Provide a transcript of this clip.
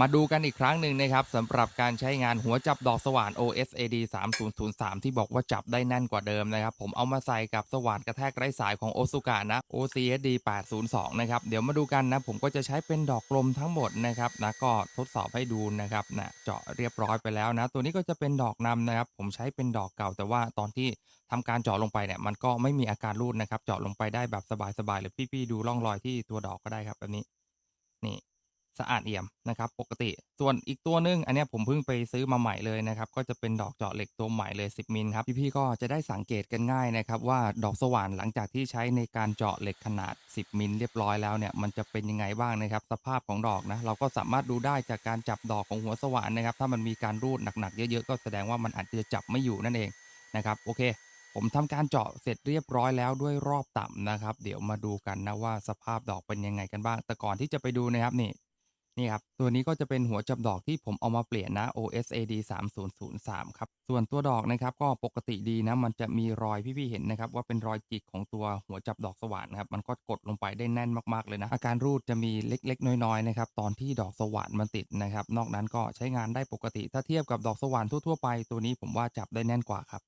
มาดูกันอีกครั้งหนึ่งนะครับสำหรับการใช้งานหัวจับดอกสว่าน OSAD 3003 ที่บอกว่าจับได้แน่นกว่าเดิมนะครับ ผมเอามาใส่กับสว่านกระแทกไร้สายของโอซุกะนะ OCSD 802 นะครับ เดี๋ยวมาดูกันนะ ผมก็จะใช้เป็นดอกกลมทั้งหมดนะครับนะก็ทดสอบให้ดูนะครับนะเจาะเรียบร้อยไปแล้วนะ ตัวนี้ก็จะเป็นดอกนำนะครับ ผมใช้เป็นดอกเก่าแต่ว่าตอนที่ทำการเจาะลงไปเนี่ยมันก็ไม่มีอาการรูดนะครับเจาะลงไปได้แบบสบายๆเลยพี่ๆดูร่องรอยที่ตัวดอกก็ได้ครับแบบนี้ สะอาดเอี่ยมนะครับ ปกติ ส่วนอีกตัวหนึง อันนี้ผมเพิ่งไปซื้อมาใหม่เลยนะครับ ก็จะเป็นดอกเจาะเหล็กตัวใหม่เลย 10 มิลครับ พี่ๆก็จะได้สังเกตกันง่ายนะครับ ว่าดอกสว่านหลังจากที่ใช้ในการเจาะเหล็กขนาด 10 มิลเรียบร้อยแล้วเนี่ยมันจะเป็นยังไงบ้างนะครับ สภาพของดอกนะเราก็สามารถดูได้จากการจับดอกของหัวสว่านนะครับ ถ้ามันมีการรูดหนักๆเยอะๆก็แสดงว่ามันอาจจะจับไม่อยู่นั่นเองนะครับโอเคผมทำการเจาะเสร็จเรียบร้อยแล้วด้วยรอบต่ำนะครับ เดี๋ยวมาดูกันนะว่าสภาพดอกเป็นยังไงกันบ้าง แต่ก่อนที่จะไปดูนะครับนี่ นี่ครับ ตัวนี้ก็จะเป็นหัวจับดอกที่ผมเอามาเปลี่ยนนะ OSAD 3003ครับ ส่วนตัวดอกนะครับก็ปกติดีนะ มันจะมีรอยพี่ๆเห็นนะครับ ว่าเป็นรอยจิกของตัวหัวจับดอกสว่านนะครับ มันก็กดลงไปได้แน่นมากๆเลยนะ อาการรูดจะมีเล็กๆ น้อยๆนะครับ ตอนที่ดอกสว่านมันติดนะครับ นอกนั้นก็ใช้งานได้ปกติ ถ้าเทียบกับดอกสว่านทั่วๆไป ตัวนี้ผมว่าจับได้แน่นกว่าครับ